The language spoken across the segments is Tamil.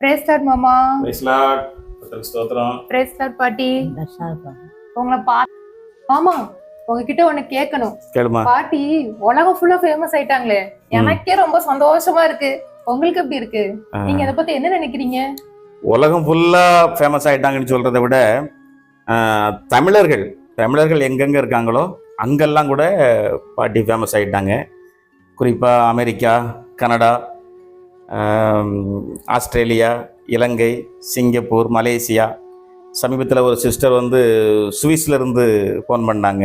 பிரேஸ் லார்ட் மாமா கர்த்தருக்கு ஸ்தோத்திரம் பிரேஸ் லார்ட் பாட்டி உங்களை பா மாமா உங்ககிட்ட ஒண்ணு கேட்கணும் கேளுமா பாட்டி உலகம் ஃபுல்லா ஃபேமஸ் ஆயிட்டாங்களே எனக்கே ரொம்ப சந்தோஷமா இருக்கு உங்களுக்கு எப்படி இருக்கு நீங்க இத பத்தி என்ன நினைக்கிறீங்க உலகம் ஃபுல்லா ஃபேமஸ் ஆயிட்டாங்கன்னு சொல்றதை விட ஆஹ், தமிழர்கள் தமிழர்கள் எங்கெங்க இருக்காங்களோ அங்கெல்லாம் கூட பாட்டி ஃபேமஸ் ஆயிட்டாங்க குறிப்பா America Canada Australia Ilangai Singapore Malaysia. சமீபத்தில் ஒரு சிஸ்டர் வந்து சுவிஸ்லேருந்து ஃபோன் பண்ணாங்க.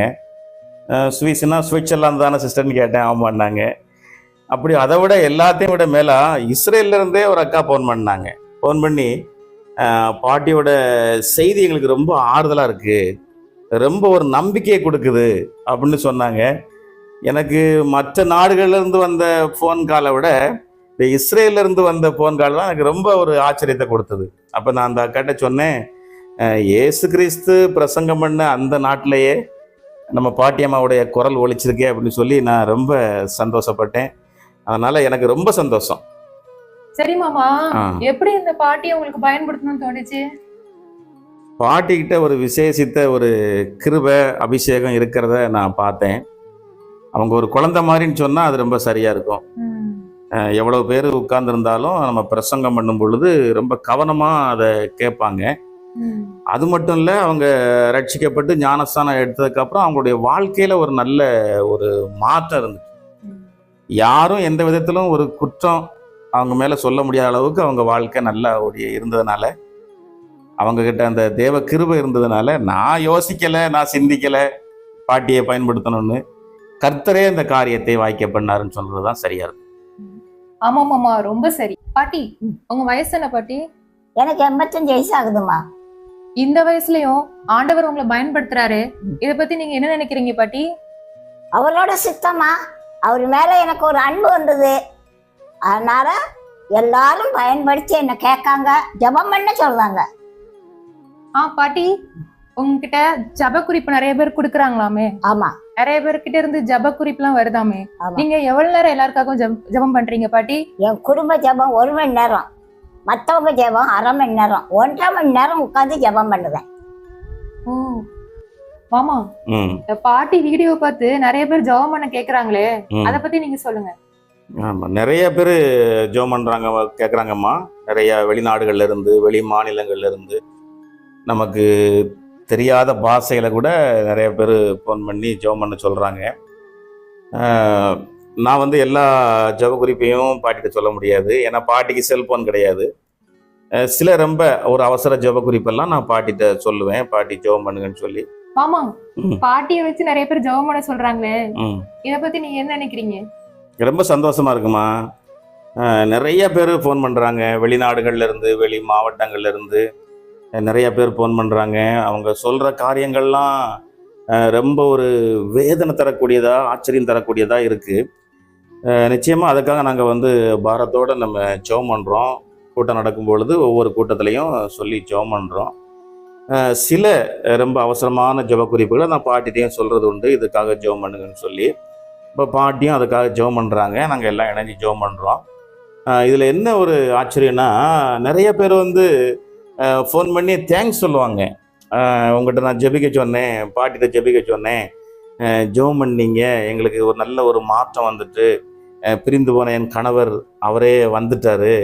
சுவிஸ்னால் சுவிஸ்னா சுவிட்சர்லாந்து தானே சிஸ்டர்னு கேட்டேன் ஆமான்னாங்க அப்படி அதை விட எல்லாத்தையும் விட மேலே இஸ்ரேல்ல இருந்தே ஒரு அக்கா ஃபோன் பண்ணாங்க. ஃபோன் பண்ணி பாட்டியோட செய்தி எங்களுக்கு ரொம்ப ஆறுதலாக இருக்குது ரொம்ப ஒரு நம்பிக்கையை கொடுக்குது அப்படின்னு சொன்னாங்க. எனக்கு மற்ற நாடுகள்லேருந்து வந்த ஃபோன் காலை விட இந்த இஸ்ரேல்ல இருந்து வந்த ஃபோன் கால் தான் எனக்கு ரொம்ப ஒரு ஆச்சரியத்தை கொடுத்தது. அப்போ நான் அந்த அக்காட்ட சொன்னேன் இயேசு கிறிஸ்து பிரசங்கம் பண்ண அந்த நாட்டிலேயே நம்ம பாட்டியம்மாவுடைய குரல் ஒலிச்சிருக்கே அப்படின்னு சொல்லி நான் ரொம்ப சந்தோஷப்பட்டேன். அதனால எனக்கு ரொம்ப சந்தோஷம். சரி மாமா. எப்படி இந்த பாட்டியை உங்களுக்கு பயன்படுத்தணும்னு தோணுச்சு? பாட்டிக்கிட்ட ஒரு விசேஷித்த ஒரு கிருபை அபிஷேகம் இருக்கிறத நான் பார்த்தேன். அவங்க ஒரு குழந்தை மாதிரின்னு சொன்னால் அது ரொம்ப சரியாக இருக்கும். எவ்வளவு பேர் உட்கார்ந்துருந்தாலும் நம்ம பிரசங்கம் பண்ணும் பொழுது ரொம்ப கவனமாக அதை கேட்பாங்க. அது மட்டும் இல்லை அவங்க ரட்சிக்கப்பட்டு ஞானஸ்தானம் எடுத்ததுக்கப்புறம் அவங்களுடைய வாழ்க்கையில் ஒரு நல்ல ஒரு மாற்றம் இருந்துச்சு. யாரும் எந்த விதத்திலும் ஒரு குற்றம் அவங்க மேலே சொல்ல முடியாத அளவுக்கு அவங்க வாழ்க்கை நல்லா ஓடி இருந்ததுனால அவங்க கிட்ட அந்த தேவ கிருபை இருந்ததுனால நான் யோசிக்கலை நான் சிந்திக்கலை பாட்டியை பயன்படுத்தணும்னு கர்த்தரே இந்த காரியத்தை வாய்க்க பண்ணாருன்னு சொல்றது தான் சரியா இருக்கும் ஆமா மாமா ரொம்ப சரி. பாட்டி உங்க வயசு என்ன பாட்டி? எனக்கு எண்பத்தஞ்சு வயசு ஆகுதுமா இந்த வயசுலயும் ஆண்டவர் உங்களை பயன்படுத்துறாரு. இத பத்தி நீங்க என்ன நினைக்கிறீங்க பாட்டி? அவரோட சித்தமா அவர் மேல எனக்கு ஒரு அன்பு வந்தது. அதனால எல்லாரும் பயன்படுத்தி என்ன கேட்காங்க. ஜெபம் பண்ண சொல்றாங்க. ஆ பாட்டி. உங்ககிட்ட ஜப குறிப்பு நிறைய பேர் குடுக்குறாங்களாமே. ஆமா. நிறைய பேர்கிட்ட இருந்து ஜப குறிப்புலாம் வருதாமே? ஆமா. நீங்க எவ்வளவு நேரம் எல்லாருக்காகவும் ஜெப- ஜெபம் பண்றீங்க பாட்டி? என் குடும்ப ஜெபம் ஒரு மணி நேரம். மற்றவங்க ஜெபம் அரை மணி நேரம். ஒன்றரை மணி நேரம் உட்காந்து ஜெபம் பண்ணுவேன். ஓ. மாமா இந்த பாட்டி வீடியோ பார்த்து நிறைய பேர் ஜெபம் பண்ண கேக்குறாங்களே. அத பத்தி நீங்க சொல்லுங்க. ஆமாம் நிறைய பேர் ஜோம் பண்ணுறாங்க கேட்குறாங்கம்மா நிறைய வெளிநாடுகள்ல இருந்து வெளி மாநிலங்கள்ல இருந்து நமக்கு தெரியாத பாஷைகளை கூட நிறைய பேர் ஃபோன் பண்ணி ஜெபம் பண்ண சொல்கிறாங்க நான் வந்து எல்லா ஜெப குறிப்பையும் பாட்டிகிட்ட சொல்ல முடியாது. ஏன்னா பாட்டிக்கு செல்ஃபோன் கிடையாது. சில ரொம்ப ஒரு அவசர ஜெப குறிப்பெல்லாம் நான் பாட்டிகிட்ட சொல்லுவேன். பாட்டி ஜெபம் பண்ணுங்கன்னு சொல்லி. மாமா ம். பாட்டியை வச்சு நிறைய பேர் ஜெபம் பண்ண சொல்றாங்களே. இத பத்தி நீங்க என்ன நினைக்கிறீங்க? ரொம்ப சந்தோஷமா இருக்குமா? நிறைய பேர் ஃபோன் பண்ணுறாங்க வெளிநாடுகள்ல இருந்து வெளி மாவட்டங்கள்ல இருந்து. நிறைய பேர் ஃபோன் பண்ணுறாங்க அவங்க சொல்கிற காரியங்கள்லாம் ரொம்ப ஒரு வேதனை தரக்கூடியதாக ஆச்சரியம் தரக்கூடியதாக இருக்குது நிச்சயமாக அதுக்காக நாங்கள் வந்து பாரத்தோடு நம்ம ஜெபம் பண்ணுறோம் கூட்டம் நடக்கும் பொழுது ஒவ்வொரு கூட்டத்திலையும் சொல்லி ஜெபம் பண்ணுறோம் சில ரொம்ப அவசரமான ஜெப குறிப்புகளை நான் பாட்டிட்டையும் சொல்கிறது உண்டு. இதுக்காக ஜெபம் பண்ணுங்கன்னு சொல்லி. இப்போ பாட்டியும் அதுக்காக ஜெபம் பண்ணுறாங்க நாங்கள் எல்லாம் இணைஞ்சு ஜெபம் பண்ணுறோம் இதில் என்ன ஒரு ஆச்சரியம்னா நிறைய பேர் வந்து ஃபோன் பண்ணி தேங்க்ஸ் சொல்லுவாங்க. உங்கள்கிட்ட நான் ஜெபிக்க சொன்னேன் பாட்டிகிட்ட ஜெபிக்க சொன்னேன். ஜெபம் பண்ணீங்க எங்களுக்கு ஒரு நல்ல ஒரு மாற்றம் வந்துட்டு பிரிந்து போன என் கணவர் அவரே வந்துட்டாரு.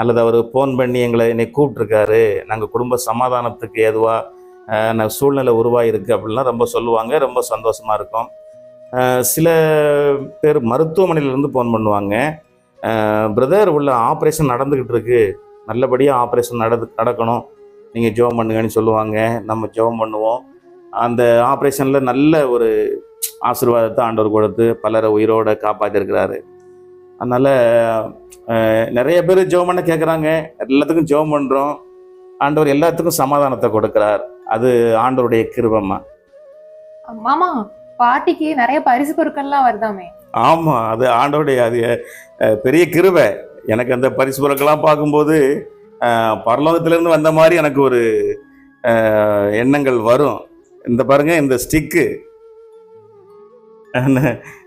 அல்லது அவர் ஃபோன் பண்ணி எங்களை என்னை கூப்பிட்ருக்காரு நாங்கள் குடும்ப சமாதானத்துக்கு ஏதுவாக சூழ்நிலை உருவாகிருக்கு அப்படிலாம் ரொம்ப சொல்லுவாங்க. ரொம்ப சந்தோஷமாக இருக்கும். சில பேர் மருத்துவமனையிலேருந்து ஃபோன் பண்ணுவாங்க. பிரதர் உள்ள ஆப்ரேஷன் நடந்துக்கிட்டு இருக்குது நல்லபடியாக ஆப்ரேஷன் நடந்து நடக்கணும். நீங்கள் ஜெபம் பண்ணுங்கன்னு சொல்லுவாங்க. நம்ம ஜெபம் பண்ணுவோம். அந்த ஆப்ரேஷனில் நல்ல ஒரு ஆசீர்வாதத்தை ஆண்டவர் கொடுத்து பலரை உயிரோட காப்பாற்றிருக்கிறாரு அதனால் நிறைய பேர் ஜெபம் பண்ண கேட்குறாங்க எல்லாத்துக்கும் ஜெபம் பண்ணுறோம் ஆண்டவர் எல்லாத்துக்கும் சமாதானத்தை கொடுக்குறார். அது ஆண்டவருடைய கிருபம்மா மாமா பாட்டிக்கு நிறைய பரிசு பொருட்கள்லாம் வருதாமே? ஆமாம் அது ஆண்டோடைய அது பெரிய கிருபை. எனக்கு அந்த பரிசு பொருட்கள்லாம் பார்க்கும்போது பரலோகத்திலேருந்து வந்த மாதிரி எனக்கு ஒரு எண்ணங்கள் வரும். இந்த பாருங்கள் இந்த ஸ்டிக்கு.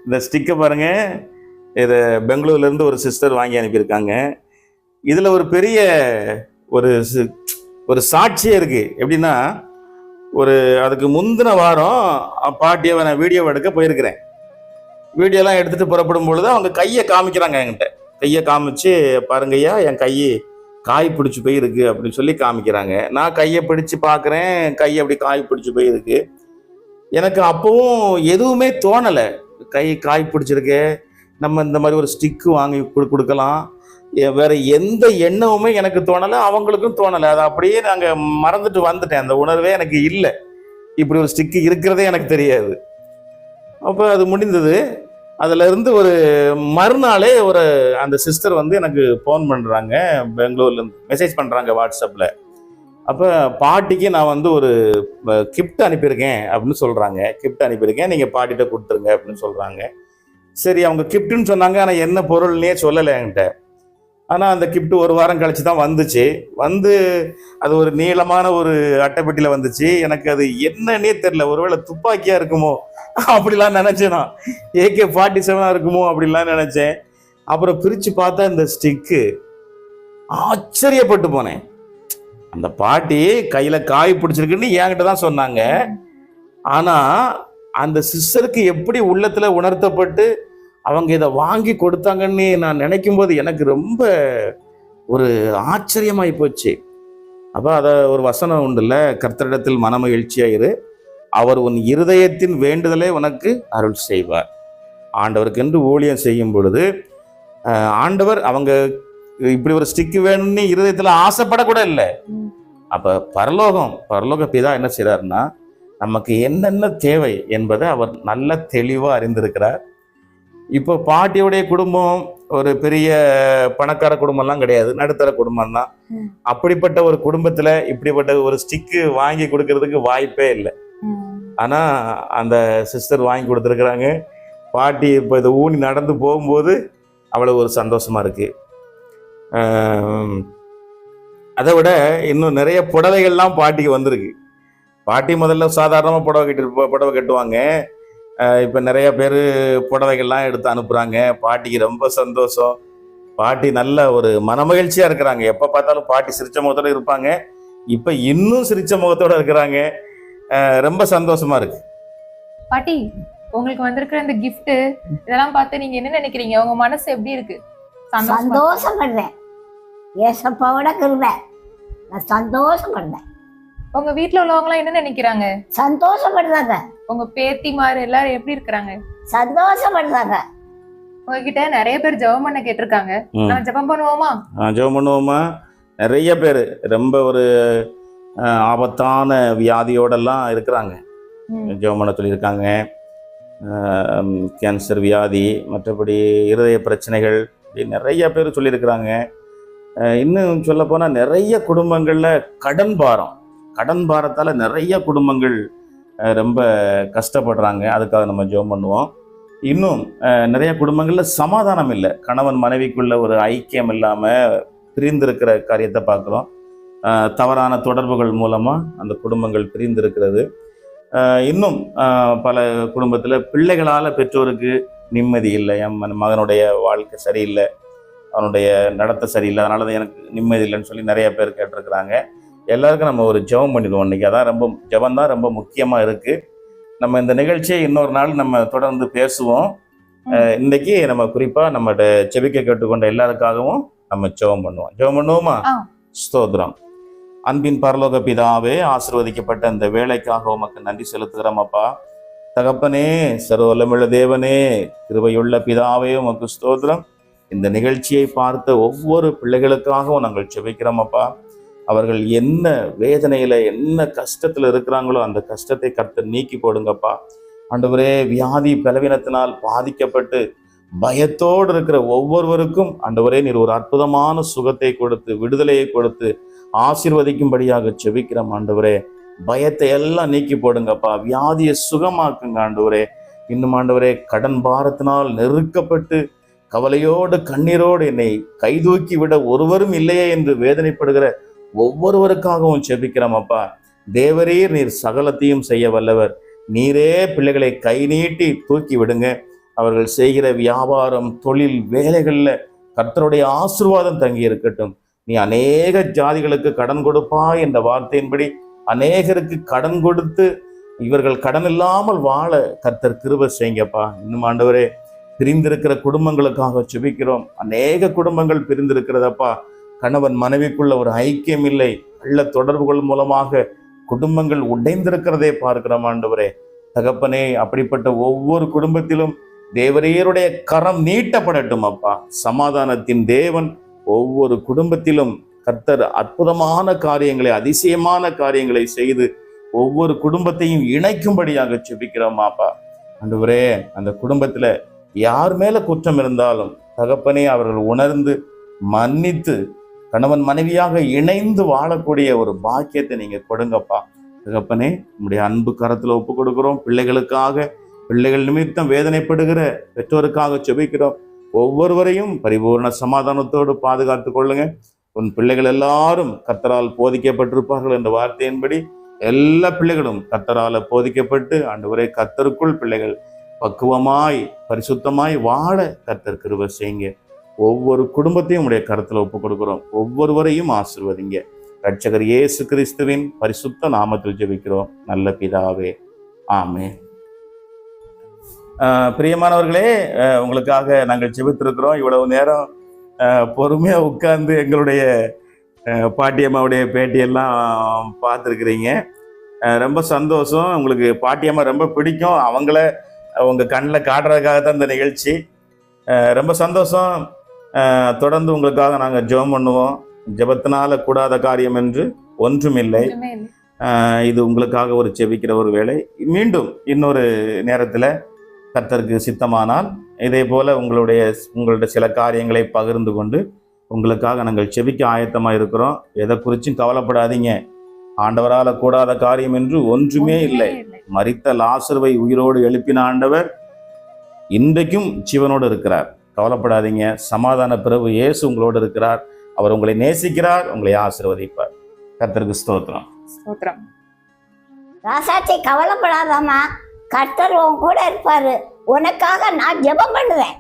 இந்த ஸ்டிக்கை பாருங்கள் இதை பெங்களூர்லேருந்து ஒரு சிஸ்டர் வாங்கி அனுப்பியிருக்காங்க. இதில் ஒரு பெரிய ஒரு ஒரு சாட்சியே இருக்குது எப்படின்னா ஒரு அதுக்கு முந்தின வாரம் பாட்டியை நான் வீடியோ எடுக்க போயிருக்கிறேன். வீடியோலாம் எடுத்துகிட்டு புறப்படும் பொழுது அவங்க கையை காமிக்கிறாங்க என்கிட்ட. கையை காமிச்சு பாருங்கய்யா என் கை காய் பிடிச்சி போயிருக்கு அப்படின்னு சொல்லி காமிக்கிறாங்க. நான் கையை பிடிச்சு பார்க்குறேன் கை அப்படி காய் பிடிச்சி போயிருக்கு. எனக்கு அப்பவும் எதுவுமே தோணலை. கை காய் பிடிச்சிருக்கு நம்ம இந்த மாதிரி ஒரு ஸ்டிக்கு வாங்கி கொடுக்கலாம். வேற எந்த எண்ணமுமே எனக்கு தோணலை அவங்களுக்கும் தோணலை. அதை அப்படியே நாங்கள் மறந்துட்டு வந்துட்டேன். அந்த உணர்வே எனக்கு இல்லை. இப்படி ஒரு ஸ்டிக்கு இருக்கிறதே எனக்கு தெரியாது. அப்போ அது முடிந்தது. அதில் இருந்து ஒரு மறுநாளே ஒரு அந்த சிஸ்டர் வந்து எனக்கு ஃபோன் பண்ணுறாங்க பெங்களூர்லேருந்து மெசேஜ் பண்ணுறாங்க வாட்ஸ்அப்பில் அப்போ பாட்டிக்கு நான் வந்து ஒரு கிஃப்ட் அனுப்பியிருக்கேன் அப்படின்னு சொல்கிறாங்க கிஃப்ட் அனுப்பியிருக்கேன். நீங்கள் பாட்டிகிட்ட கொடுத்துருங்க அப்படின்னு சொல்கிறாங்க சரி அவங்க கிஃப்ட்டுன்னு சொன்னாங்க. ஆனால் என்ன பொருள்னே சொல்லலை என்கிட்ட. ஆனால் அந்த கிஃப்ட் ஒரு வாரம் கழிச்சு தான் வந்துச்சு. வந்து அது ஒரு நீளமான ஒரு அட்டைப்பெட்டியில் வந்துச்சு. எனக்கு அது என்னன்னே தெரில ஒருவேளை துப்பாக்கியாக இருக்குமோ? அப்படிலாம் நினச்சேன் நான். ஏகே ஃபார்ட்டி செவனாக இருக்குமோ? அப்படிலாம் நினச்சேன். அப்புறம் பிரித்து பார்த்தா இந்த ஸ்டிக்கு ஆச்சரியப்பட்டு போனேன். அந்த பாட்டி கையில் காய் பிடிச்சிருக்குன்னு என்கிட்ட தான் சொன்னாங்க. ஆனால் அந்த சிஸ்டருக்கு எப்படி உள்ளத்தில் உணர்த்தப்பட்டு அவங்க இதை வாங்கி கொடுத்தாங்கன்னு நான் நினைக்கும் போது எனக்கு ரொம்ப ஒரு ஆச்சரியமாகி போச்சு. அப்போ அதை ஒரு வசனம் உண்டுல்ல கர்த்தரிடத்தில் மனமகிழ்ச்சியாயிரு. அவர் உன் இருதயத்தின் வேண்டுதலை உனக்கு அருள் செய்வார். ஆண்டவருக்கென்று ஊழியம் செய்யும் பொழுது ஆண்டவர் அவங்க இப்படி ஒரு ஸ்டிக்கு வேணும்னு இருதயத்தில் ஆசைப்படக்கூட இல்லை. அப்போ பரலோகம் பரலோக பிதா என்ன செய்கிறாருன்னா நமக்கு என்னென்ன தேவை என்பதை அவர் நல்ல தெளிவாக அறிந்திருக்கிறார். இப்போ பாட்டியுடைய குடும்பம் ஒரு பெரிய பணக்கார குடும்பம்லாம் கிடையாது நடுத்தர குடும்பம் தான். அப்படிப்பட்ட ஒரு குடும்பத்தில் இப்படிப்பட்ட ஒரு ஸ்டிக்கு வாங்கி கொடுக்கறதுக்கு வாய்ப்பே இல்லை. ஆனால் அந்த சிஸ்டர் வாங்கி கொடுத்துருக்குறாங்க. பாட்டி இப்போ இதை ஊனி நடந்து போகும்போது அவ்வளோ ஒரு சந்தோஷமா இருக்கு. ஆம், அதை விட இன்னும் நிறைய புடவைகள்லாம் பாட்டிக்கு வந்திருக்கு. பாட்டி முதல்ல சாதாரணமாக புடவை கட்டி புடவை கட்டுவாங்க. இப்போ நிறைய பேர் புடவைகள்லாம் எடுத்து அனுப்புகிறாங்க பாட்டிக்கு ரொம்ப சந்தோஷம். பாட்டி நல்ல ஒரு மனமகிழ்ச்சியாக இருக்கிறாங்க. எப்போ பார்த்தாலும் பாட்டி சிரிச்ச முகத்தோட இருப்பாங்க. இப்போ இன்னும் சிரிச்ச முகத்தோட இருக்கிறாங்க. ரொம்ப சந்தோஷமா இருக்கு. பாட்டி உங்களுக்கு வந்திருக்கிற இந்த gift இதெல்லாம் பார்த்து நீங்க என்ன நினைக்கிறீங்க? உங்க மனசு எப்படி இருக்கு? சந்தோஷமா சந்தோஷப்படுறேன். ஏசப்பாவோட கிருபை. நான் சந்தோஷப்படுறேன். உங்க வீட்ல உள்ளவங்க எல்லாம் என்ன நினைக்கிறாங்க? சந்தோஷப்படுறாங்க. உங்க பேத்திமார் எல்லாரும் எப்படி இருக்கிறாங்க? சந்தோஷப்படுறாங்க உங்ககிட்ட நிறைய பேர் ஜெபம் பண்ண கேட்டிருக்காங்க. நான் ஜெபம் பண்ணுவோமா? ஜெபம் பண்ணுவோமா? நிறைய பேர். ரொம்ப ஒரு ஆபத்தான வியாதியோடெல்லாம் இருக்கிறாங்க. ஜெபம் பண்ண சொல்லியிருக்காங்க. கேன்சர் வியாதி மற்றபடி இருதய பிரச்சனைகள் இப்படி நிறைய பேர் சொல்லியிருக்கிறாங்க. இன்னும் சொல்லப்போனால் நிறைய குடும்பங்களில் கடன் பாரம். கடன் பாரத்தால் நிறைய குடும்பங்கள் ரொம்ப கஷ்டப்படுறாங்க. அதுக்காக நம்ம ஜெபம் பண்ணுவோம். இன்னும் நிறைய குடும்பங்களில் சமாதானம் இல்லை. கணவன் மனைவிக்குள்ள ஒரு ஐக்கியம் இல்லாமல் பிரிந்திருக்கிற காரியத்தை பார்க்குறோம். தவறான தொடர்புகள் மூலமாக அந்த குடும்பங்கள் பிரிந்திருக்கிறது. இன்னும் பல குடும்பத்தில் பிள்ளைகளால் பெற்றோருக்கு நிம்மதி இல்லை. என் மகனுடைய வாழ்க்கை சரியில்லை. அவனுடைய நடத்தை சரியில்லை. அதனால தான் எனக்கு நிம்மதி இல்லைன்னு சொல்லி நிறைய பேர் கேட்டிருக்கிறாங்க. எல்லாருக்கும் நம்ம ஒரு ஜெபம் பண்ணிடுவோம். இன்னைக்கு அதான் ரொம்ப ஜெபம் தான் ரொம்ப முக்கியமாக இருக்குது நம்ம இந்த நிகழ்ச்சியை இன்னொரு நாள் நம்ம தொடர்ந்து பேசுவோம். இன்னைக்கு நம்ம குறிப்பாக நம்மகிட்ட செபிக்க கேட்டுக்கொண்ட எல்லாருக்காகவும் நம்ம ஜெபம் பண்ணுவோம். ஜெபம் பண்ணுவோமா? ஆ. ஸ்தோத்திரம். அன்பின் பரலோக பிதாவே ஆசிர்வதிக்கப்பட்ட இந்த வேலைக்காக உமக்கு நன்றி செலுத்துகிறோம் அப்பா. தகப்பனே சர்வலமுள்ள தேவனே கிருபையுள்ள பிதாவே உமக்கு ஸ்தோத்திரம். இந்த நிகழ்ச்சியை பார்த்த ஒவ்வொரு பிள்ளைகளுக்காகவும் நாங்கள் செபிக்கிறோம் அப்பா. அவர்கள் என்ன வேதனையில் என்ன கஷ்டத்தில் இருக்கிறாங்களோ அந்த கஷ்டத்தை கர்த்தர் நீக்கி போடுங்கப்பா. ஆண்டவரே வியாதி பலவீனத்தினால் பாதிக்கப்பட்டு பயத்தோடு இருக்கிற ஒவ்வொருவருக்கும் ஆண்டவரே நீர் ஒரு அற்புதமான சுகத்தை கொடுத்து விடுதலையை கொடுத்து ஆசிர்வதிக்கும்படியாக செபிக்கிறோம் ஆண்டவரே. பயத்தை எல்லாம் நீக்கி போடுங்கப்பா. வியாதியை சுகமாக்குங்க ஆண்டவரே. இன்னும் ஆண்டவரே கடன் பாரத்தினால் நெருக்கப்பட்டு கவலையோடு கண்ணீரோடு என்னை கைதூக்கி விட ஒருவரும் இல்லையே என்று வேதனைப்படுகிற ஒவ்வொருவருக்காகவும் செபிக்கிறோம் அப்பா. தேவரீர் நீர் சகலத்தையும் செய்ய வல்லவர். நீரே பிள்ளைகளை கை நீட்டி தூக்கி விடுங்க. அவர்கள் செய்கிற வியாபாரம் தொழில் வேலைகளில் கர்த்தருடைய ஆசீர்வாதம் தங்கி இருக்கட்டும். நீ அநேக ஜாதிகளுக்கு கடன் கொடுப்பா என்ற வார்த்தையின்படி அநேகருக்கு கடன் கொடுத்து இவர்கள் கடன் இல்லாமல் வாழ கர்த்தர் கிருப செய்யுங்கப்பா. இன்னும் ஆண்டவரே பிரிந்திருக்கிற குடும்பங்களுக்காக செபிக்கிறோம். அநேக குடும்பங்கள் பிரிந்திருக்கிறதப்பா. கணவன் மனைவிக்குள்ள ஒரு ஐக்கியம் இல்லை நல்ல தொடர்புகள் மூலமாக குடும்பங்கள் உடைந்திருக்கிறதே பார்க்கிறோம் ஆண்டவரே. தகப்பனே அப்படிப்பட்ட ஒவ்வொரு குடும்பத்திலும் தேவரீருடைய கரம் நீட்டப்படட்டும் அப்பா. சமாதானத்தின் தேவன் ஒவ்வொரு குடும்பத்திலும் கர்த்தர் அற்புதமான காரியங்களை அதிசயமான காரியங்களை செய்து ஒவ்வொரு குடும்பத்தையும் இணைக்கும்படியாக செபிக்கிறோம் அப்பா. ஆண்டவரே அந்த குடும்பத்தில் யார் மேலே குற்றம் இருந்தாலும் தகப்பனே அவர்கள் உணர்ந்து மன்னித்து கணவன் மனைவியாக இணைந்து வாழக்கூடிய ஒரு பாக்கியத்தை நீங்க கொடுங்கப்பா. தகப்பனே நம்முடைய அன்பு கரத்துல ஒப்பு கொடுக்கிறோம் பிள்ளைகளுக்காக பிள்ளைகள் நிமித்தம் வேதனைப்படுகிற பெற்றோருக்காக செபிக்கிறோம் ஒவ்வொருவரையும் பரிபூர்ண சமாதானத்தோடு பாதுகாத்து கொள்ளுங்க. உன் பிள்ளைகள் எல்லாரும் கத்தரால் போதிக்கப்பட்டிருப்பார்கள் என்ற வார்த்தையின்படி எல்லா பிள்ளைகளும் கத்தரால் போதிக்கப்பட்டு ஆண்டவரே கத்தருக்குள் பிள்ளைகள் பக்குவமாய் பரிசுத்தமாய் வாழ கத்தர் கிருபை செய்யுங்க. ஒவ்வொரு குடும்பத்தையும் உடைய கருத்தில் ஒப்பு கொடுக்குறோம். ஒவ்வொருவரையும் ஆசிர்வதிங்க. ரட்சகர் இயேசு கிறிஸ்துவின் பரிசுத்த நாமத்தில் ஜெபிக்கிறோம். நல்ல பிதாவே. ஆமே பிரியமானவர்களே உங்களுக்காக நாங்கள் ஜெபித்திருக்கிறோம். இவ்வளவு நேரம் பொறுமையாக உட்கார்ந்து எங்களுடைய பாட்டியம்மாவுடைய பேட்டியெல்லாம் பார்த்துருக்குறீங்க. ரொம்ப சந்தோஷம். உங்களுக்கு பாட்டியம்மா ரொம்ப பிடிக்கும். அவங்கள உங்கள் கண்ணில் காட்டுறதுக்காக தான் இந்த நிகழ்ச்சி. ரொம்ப சந்தோஷம். தொடர்ந்து உங்களுக்காக நாங்கள் ஜெபம் பண்ணுவோம். ஜெபத்தினால கூடாத காரியம் என்று ஒன்றுமில்லை. இது உங்களுக்காக ஒரு செபிக்கிற ஒரு வேலை மீண்டும் இன்னொரு நேரத்தில் கர்த்தருக்கு சித்தமானால் இதே போல உங்களுடைய உங்களுடைய சில காரியங்களை பகிர்ந்து கொண்டு உங்களுக்காக நாங்கள் செபிக்க ஆயத்தமாக இருக்கிறோம். எதை குறிச்சும் கவலைப்படாதீங்க. ஆண்டவரால கூடாத காரியம் என்று ஒன்றுமே இல்லை. மரித்த லாசர்வை உயிரோடு எழுப்பின ஆண்டவர் இன்றைக்கும் ஜீவனோடு இருக்கிறார். கவலைப்படாதீங்க. சமாதான பிறகு இயேசு உங்களோடு இருக்கிறார். அவர் உங்களை நேசிக்கிறார் உங்களை ஆசீர்வதிப்பார். கர்த்தருக்கு ஸ்தோத்திரம். ஸ்தோத்திரம். ராசாச்சி கவலைப்படாதாம்மா. கர்த்தர் உன் கூட இருப்பாரு. உனக்காக நான் ஜெபம் பண்ணுவேன்.